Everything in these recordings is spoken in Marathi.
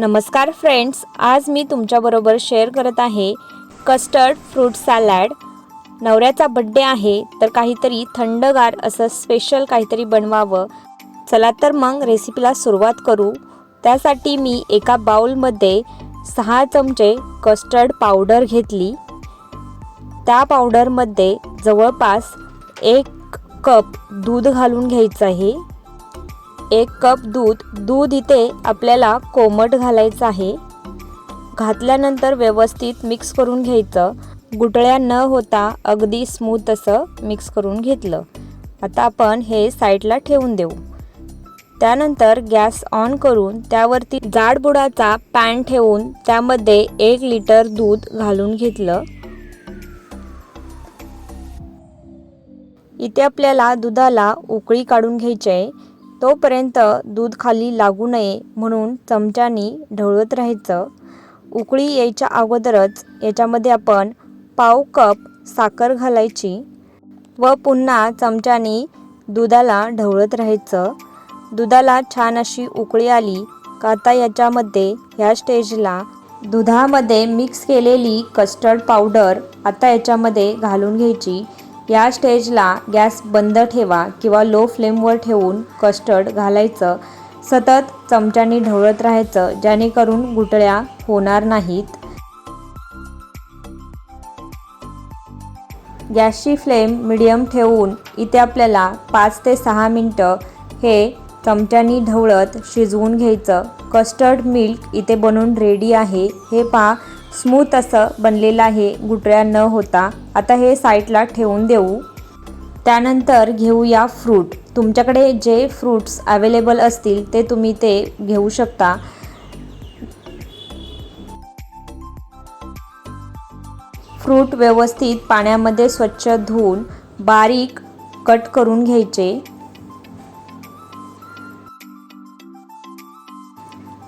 नमस्कार फ्रेंड्स आज मी तुमच्याबरोबर शेअर करत आहे कस्टर्ड फ्रूट सॅलॅड नवऱ्याचा बड्डे आहे तर काहीतरी थंडगार असं स्पेशल काहीतरी बनवावं. चला तर मग रेसिपीला सुरुवात करू. त्यासाठी मी एका बाउलमध्ये सहा चमचे कस्टर्ड पावडर घेतली. त्या पावडरमध्ये जवळपास एक कप दूध घालून घ्यायचं आहे. एक कप दूध दूध इथे आपल्याला कोमट घालायचं आहे. घातल्यानंतर व्यवस्थित मिक्स करून घ्यायचं. गुटळ्या न होता अगदी स्मूथ असं मिक्स करून घेतलं. आता आपण हे साईडला ठेवून देऊ. त्यानंतर गॅस ऑन करून त्यावरती जाड बुडाचा पॅन ठेवून त्यामध्ये एक लिटर दूध घालून घेतलं. इथे आपल्याला दुधाला उकळी काढून घ्यायची आहे. तोपर्यंत दूध खाली लागू नये म्हणून चमच्यानी ढवळत राहायचं. उकळी यायच्या अगोदरच याच्यामध्ये आपण पाव कप साखर घालायची व पुन्हा चमच्यानी दुधाला ढवळत राहायचं. दुधाला छान अशी उकळी आली का आता याच्यामध्ये ह्या स्टेजला दुधामध्ये मिक्स केलेली कस्टर्ड पावडर आता याच्यामध्ये घालून घ्यायची. या स्टेजला गॅस बंद ठेवा किंवा लो फ्लेमवर ठेवून कस्टर्ड घालायचं. सतत चमच्याने ढवळत राहायचं जेणेकरून गुटळ्या होणार नाहीत. गॅसची फ्लेम मिडियम ठेवून इथे आपल्याला पाच ते सहा मिनटं हे चमच्यानी ढवळत शिजवून घ्यायचं. कस्टर्ड मिल्क इथे बनवून रेडी आहे. हे पहा स्मूथ असं बनलेलं आहे गुटऱ्या न होता आता हे साईडला ठेवून देऊ. त्यानंतर घेऊया फ्रूट. तुमच्याकडे जे फ्रूट्स अवेलेबल असतील ते तुम्ही ते घेऊ शकता. फ्रूट व्यवस्थित पाण्यामध्ये स्वच्छ धुवून बारीक कट करून घ्यायचे.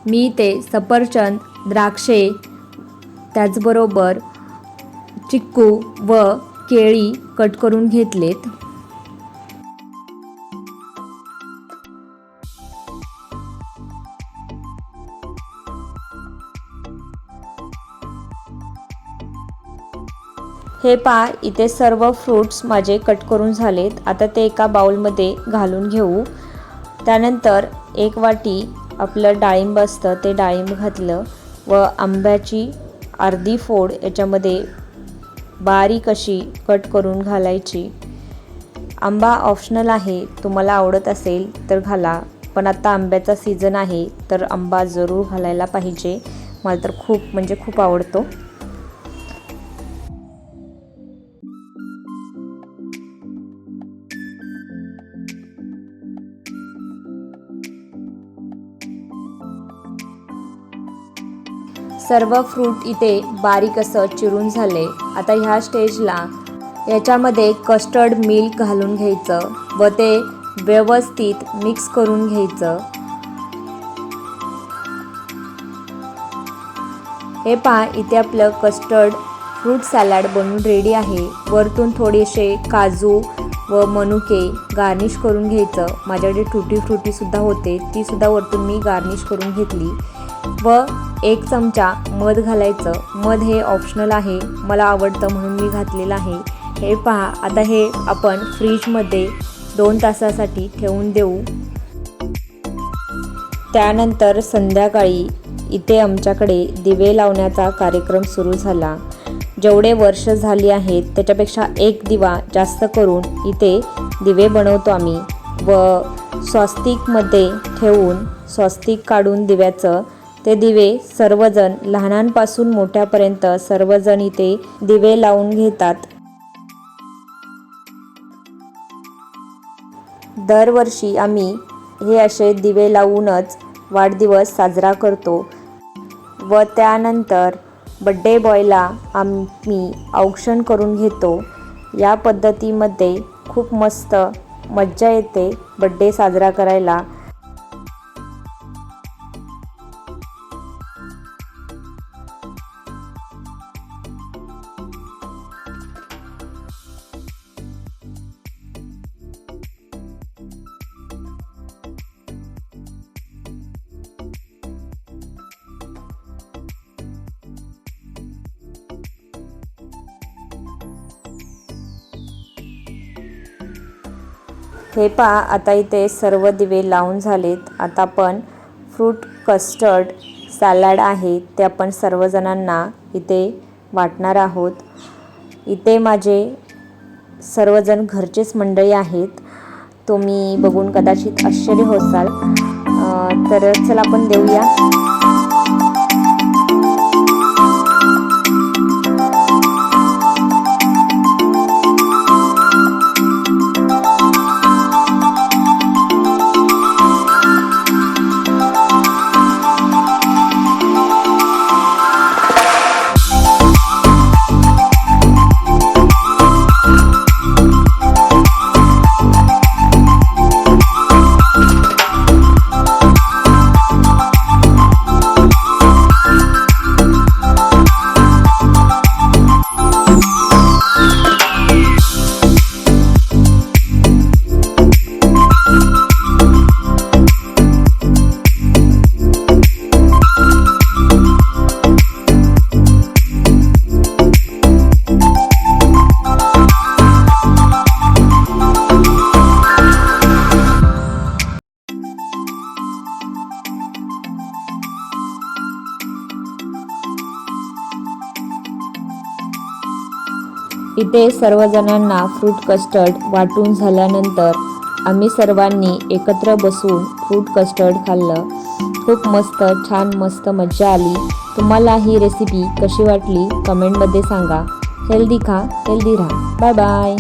मी ते सफरचंद द्राक्षे त्याचबरोबर चिक्कू व केळी कट करून घेतलेत. हे पहा इथे सर्व फ्रूट्स माझे कट करून झालेत. आता ते एका बाउलमध्ये घालून घेऊ. त्यानंतर एक वाटी आपलं डाळिंब असतं ते डाळिंब घातलं व आंब्याची अर्धी फोड याच्यामध्ये बारीक अशी कट करून घालायची. आंबा ऑप्शनल आहे तुम्हाला आवडत असेल तर घाला. पण आत्ता आंब्याचा सीझन आहे तर आंबा जरूर घालायला पाहिजे. मला तर खूप म्हणजे खूप आवडतो. सर्व फ्रूट इथे बारीक असं चिरून झाले. आता ह्या स्टेजला याच्यामध्ये कस्टर्ड मिल्क घालून घ्यायचं व ते व्यवस्थित मिक्स करून घ्यायचं. हे पहा इथे आपलं कस्टर्ड फ्रूट सॅलड बनवून रेडी आहे. वरतून थोडेसे काजू व मनुके गार्निश करून घ्यायचं. माझ्याकडे टुटी फ्रुटीसुद्धा होते तीसुद्धा वरतून मी गार्निश करून घेतली. व एक चमचा मध घालायचं. मध हे ऑप्शनल आहे मला आवडतं म्हणून मी घातलेलं आहे. हे पहा आता हे आपण फ्रीजमध्ये दोन तासासाठी ठेवून देऊ. त्यानंतर संध्याकाळी इथे आमच्याकडे दिवे लावण्याचा कार्यक्रम सुरू झाला. जेवढे वर्ष झाली आहेत त्याच्यापेक्षा एक दिवा जास्त करून इथे दिवे बनवतो आम्ही. व स्वस्तिकमध्ये ठेवून स्वस्तिक काढून दिव्याचं ते दिवे सर्वजण लहानांपासून मोठ्यापर्यंत सर्वजण इथे दिवे लावून घेतात. दरवर्षी आम्ही हे असे दिवे लावूनच वाढदिवस साजरा करतो व त्यानंतर बड्डे बॉयला आम्ही औक्षण करून घेतो. या पद्धतीमध्ये खूप मस्त मज्जा येते बड्डे साजरा करायला. हे पहा आता इथे सर्व दिवे लावून झालेत. आता आपण फ्रूट कस्टर्ड सॅलड आहे ते आपण सर्वजणांना इथे वाटणार आहोत. इथे माझे सर्वजण घरचेच मंडळी आहेत. तुम्ही बघून कदाचित आश्चर्य होसाल. तर चला आपण देऊया. इथे सर्वजणांना फ्रूट कस्टर्ड वाटून झाल्यानंतर आम्ही सर्वांनी एकत्र बसून फ्रूट कस्टर्ड खाल्लं. खूप मस्त छान मस्त मज्जा आली. तुम्हाला ही रेसिपी कशी वाटली? कमेंटमध्ये सांगा. हेल्दी खा हेल्दी राहा. Bye bye